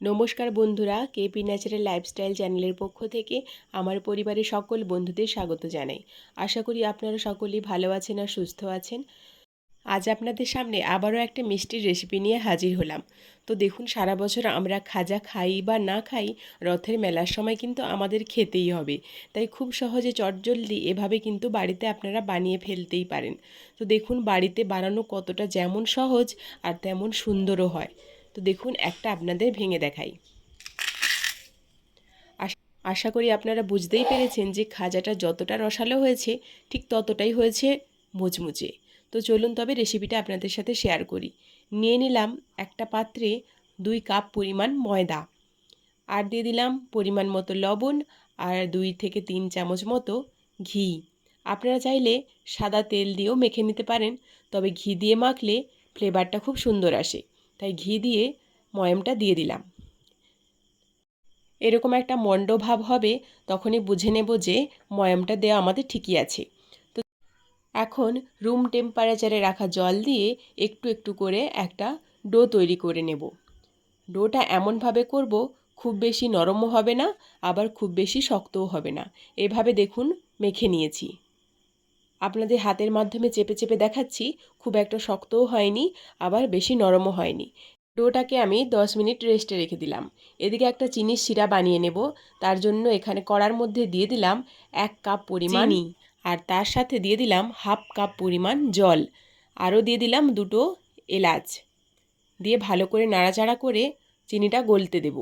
নমস্কার বন্ধুরা KP natural lifestyle চ্যানেলের পক্ষ থেকে আমার পরিবারের সকল বন্ধুদের স্বাগত জানাই। আশা করি আপনারা সকলেই ভালো আছেন আর সুস্থ আছেন। আজ আপনাদের সামনে আবারও একটা মিষ্টির রেসিপি নিয়ে হাজির হলাম। তো দেখুন, সারা বছর আমরা খাজা খাই বা না খাই, রথের মেলার সময় কিন্তু আমাদের খেতেই হবে। তাই খুব সহজে, চটজলদি এভাবে কিন্তু বাড়িতে আপনারা বানিয়ে ফেলতেই পারেন। তো দেখুন, বাড়িতে বানানো কতটা যেমন সহজ আর তেমন সুন্দরও হয়। তো দেখুন, একটা আপনাদের ভেঙে দেখাই। আশা করি আপনারা বুঝতেই পেরেছেন যে খাজাটা যতটা রসালো হয়েছে, ঠিক ততটাই হয়েছে মুচমুচে। তো চলুন তবে রেসিপিটা আপনাদের সাথে শেয়ার করি। নিয়ে নিলাম একটা পাত্রে দুই কাপ পরিমাণ ময়দা। আর দিয়ে দিলাম পরিমাণ মতো লবণ আর দুই থেকে তিন চামচ মতো ঘি। আপনারা চাইলে সাদা তেল দিয়েও মেখে নিতে পারেন, তবে ঘি দিয়ে মাখলে ফ্লেভারটা খুব সুন্দর আসে। তাই ঘি দিয়ে ময়মটা দিয়ে দিলাম। এরকম একটা মণ্ড ভাব হবে, তখনই বুঝে নেব যে ময়মটা দেওয়া আমাদের ঠিকই আছে। তো এখন রুম টেম্পারেচারে রাখা জল দিয়ে একটু একটু করে একটা ডো তৈরি করে নেব। ডোটা এমনভাবে করব, খুব বেশি নরমও হবে না, আবার খুব বেশি শক্তও হবে না। এভাবে দেখুন, মেখে নিয়েছি। আপনাদের হাতের মাধ্যমে চেপে চেপে দেখাচ্ছি খুব একটা শক্তও হয়নি আবার বেশি নরমও হয়নি। ডোটাকে আমি 10 মিনিট রেস্টে রেখে দিলাম। এদিকে একটা চিনির শিরা বানিয়ে নেব। তার জন্য এখানে কড়ার মধ্যে দিয়ে দিলাম এক কাপ পরিমাণ আর তার সাথে দিয়ে দিলাম হাফ কাপ পরিমাণ জল। আরও দিয়ে দিলাম দুটো এলাচ। দিয়ে ভালো করে নাড়াচাড়া করে চিনিটা গলতে দেব।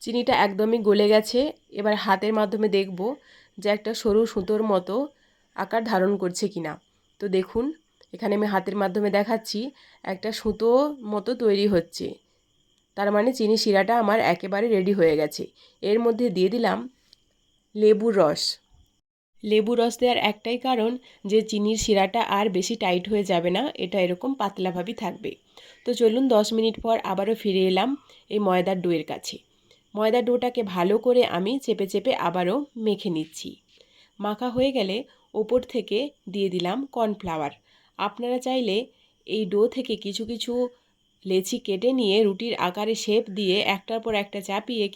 চিনিটা একদমই গলে গেছে। এবার হাতের মাধ্যমে দেখব যে একটা সরু সুতোর মতো আকার ধারণ করছে কিনা। তো দেখুন, এখানে আমি হাতের মাধ্যমে দেখাচ্ছি, একটা সুতো মতো তৈরি হচ্ছে। তার মানে চিনি শিরাটা আমার একেবারে রেডি হয়ে গেছে। এর মধ্যে দিয়ে দিলাম লেবুর রস। লেবু রস দেওয়ার একটাই কারণ যে চিনির শিরাটা আর বেশি টাইট হয়ে যাবে না, এটা এরকম পাতলাভাবেই থাকবে। তো চলুন দশ মিনিট পর আবারও ফিরে এলাম এই ময়দার ডোয়ের কাছে। ময়দার ডোটাকে ভালো করে আমি চেপে চেপে আবারও মেখে নিচ্ছি। মাখা হয়ে গেলে ওপর থেকে দিয়ে দিলাম কর্নফ্লাওয়ার। আপনারা চাইলে এই ডো থেকে কিছু কিছু লেচি কেটে নিয়ে রুটির আকারে শেপ দিয়ে একটার পর একটা চাপিয়ে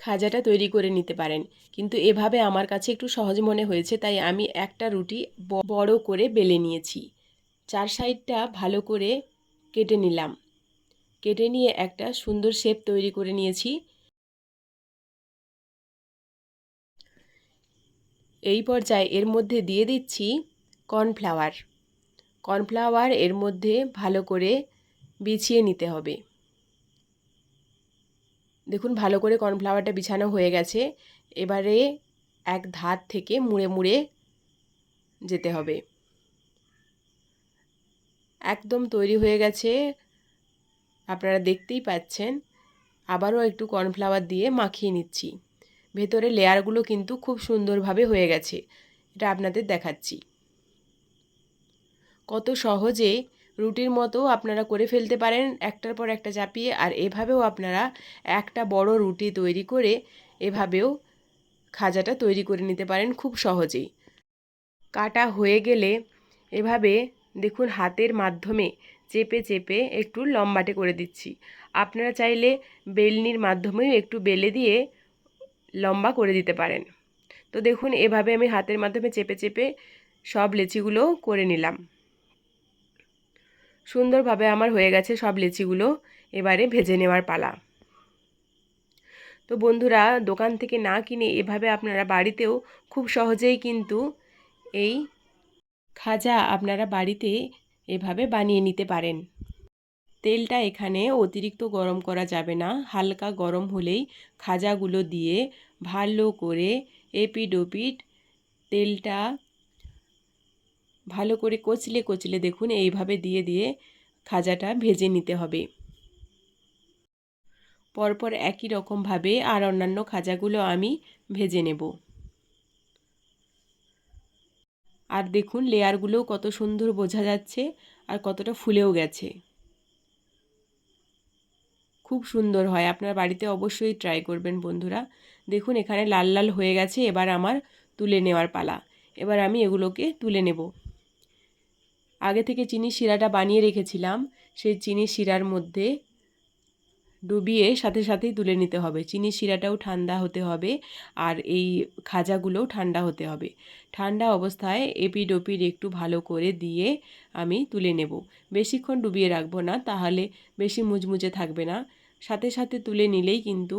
খাজাটা তৈরি করে নিতে পারেন। কিন্তু এভাবে আমার কাছে একটু সহজ মনে হয়েছে, তাই আমি একটা রুটি বড় করে বেলে নিয়েছি। চার সাইডটা ভালো করে কেটে নিলাম। কেটে নিয়ে একটা সুন্দর শেপ তৈরি করে নিয়েছি। এই পর্যায়ে এর মধ্যে দিয়ে দিচ্ছি কর্নফ্লাওয়ার। কর্নফ্লাওয়ার এর মধ্যে ভালো করে বিছিয়ে নিতে হবে। দেখুন, ভালো করে কর্নফ্লাওয়ারটা বিছানো হয়ে গেছে। এবারে এক ধার থেকে মুড়ে মুড়ে যেতে হবে। একদম তৈরি হয়ে গেছে। আপনারা দেখতেই পাচ্ছেন। আবারও একটু কর্নফ্লাওয়ার দিয়ে মাখিয়ে নিচ্ছি। ভেতরে লেয়ারগুলো কিন্তু খুব সুন্দরভাবে হয়ে গেছে। এটা আপনাদের দেখাচ্ছি। কত সহজে রুটির মতো আপনারা করে ফেলতে পারেন, একটার পর একটা চাপিয়ে, আর এভাবেও আপনারা একটা বড় রুটি তৈরি করে এভাবেও খাজাটা তৈরি করে নিতে পারেন খুব সহজেই। কাটা হয়ে গেলে এভাবে দেখুন হাতের মাধ্যমে চেপে চেপে একটু লম্বাটে করে দিচ্ছি। আপনারা চাইলে বেলনির মাধ্যমেও একটু বেলে দিয়ে লম্বা করে দিতে পারেন। তো দেখুন, এভাবে আমি হাতের মাধ্যমে চেপে চেপে সব লেচিগুলো করে নিলাম। সুন্দরভাবে আমার হয়ে গেছে সব লেচিগুলো এবারে ভেজে নেওয়ার পালা। তো বন্ধুরা, দোকান থেকে না কিনে এভাবে আপনারা বাড়িতেও খুব সহজেই কিন্তু এই খাজা আপনারা বাড়িতে এভাবে বানিয়ে নিতে পারেন। তেলটা এখানে অতিরিক্ত গরম করা যাবে না। হালকা গরম হলেই খাজাগুলো দিয়ে ভালো করে এপিড ওপিড তেলটা ভালো করে কচলে কচলে দেখুন, এইভাবে দিয়ে দিয়ে খাজাটা ভেজে নিতে হবে। পরপর একই রকমভাবে আর অন্যান্য খাজাগুলো আমি ভেজে নেব। আর দেখুন, লেয়ারগুলোও কত সুন্দর বোঝা যাচ্ছে আর কতটা ফুলেও গেছে। খুব সুন্দর হয়। আপনার বাড়িতে অবশ্যই ট্রাই করবেন বন্ধুরা। দেখুন, এখানে লাল লাল হয়ে গেছে, এবার আমার তুলে নেওয়ার পালা। এবার আমি এগুলোকে তুলে নেব। আগে থেকে চিনি শিরাটা বানিয়ে রেখেছিলাম। সেই চিনি শিরার মধ্যে ডুবিয়ে সাথে সাথেই তুলে নিতে হবে। চিনি শিরাটাও ঠান্ডা হতে হবে আর এই খাজাগুলোও ঠান্ডা হতে হবে। ঠান্ডা অবস্থায় এপিড ওপিড একটু ভালো করে দিয়ে আমি তুলে নেব। বেশিক্ষণ ডুবিয়ে রাখব না, তাহলে বেশি মুজমুজে থাকবে না। সাথে সাথে তুলে নিলেই কিন্তু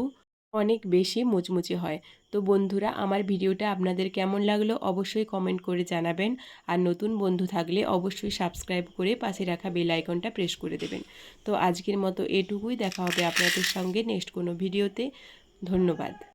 অনেক বেশি মুচমুচে হয়। তো বন্ধুরা, আমার ভিডিওটা আপনাদের কেমন লাগল অবশ্যই কমেন্ট করে জানাবেন। আর নতুন বন্ধু থাকলে অবশ্যই সাবস্ক্রাইব করে পাশে রাখা বেল আইকনটা প্রেস করে দেবেন। তো আজকের মতো এটুকুই, দেখা হবে আপনাদের সঙ্গে নেক্সট কোনো ভিডিওতে ধন্যবাদ।